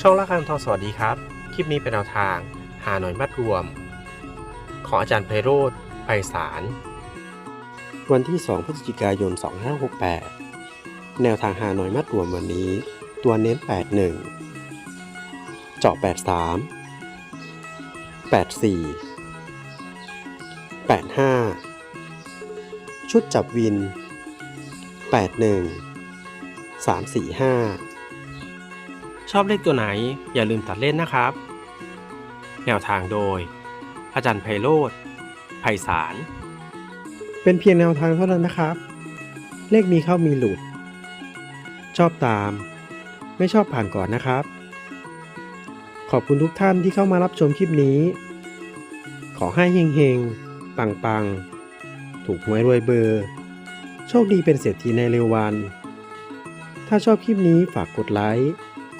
ช่องละคังทองสวัสดีครับ คลิปนี้เป็นแนวทาง หาหน่อยมัดรวม ของอาจารย์ไพโรธไพศาล วันที่ 2 พฤศจิกายน 2568 แนวทางหาหน่อยมัดรวมวันนี้ ตัวเน้น 81 เจาะ 83 84 85 ชุดจับวิน 81 345 ชอบเลขตัวไหนอย่าลืมตัดเล่นนะครับ แนวทางโดย อาจารย์ไพโรธไพศาล เป็นเพียงแนวทางเท่านั้นนะครับ เลขมีเข้ามีหลุด ชอบตาม ไม่ชอบผ่านก่อนนะครับ ขอบคุณทุกท่านที่เข้ามารับชมคลิปนี้ ขอให้เฮงๆ ปังๆ ถูกหวยรวยเบอร์ โชคดีเป็นเศรษฐีในเร็ววัน ถ้าชอบคลิปนี้ฝากกดไลค์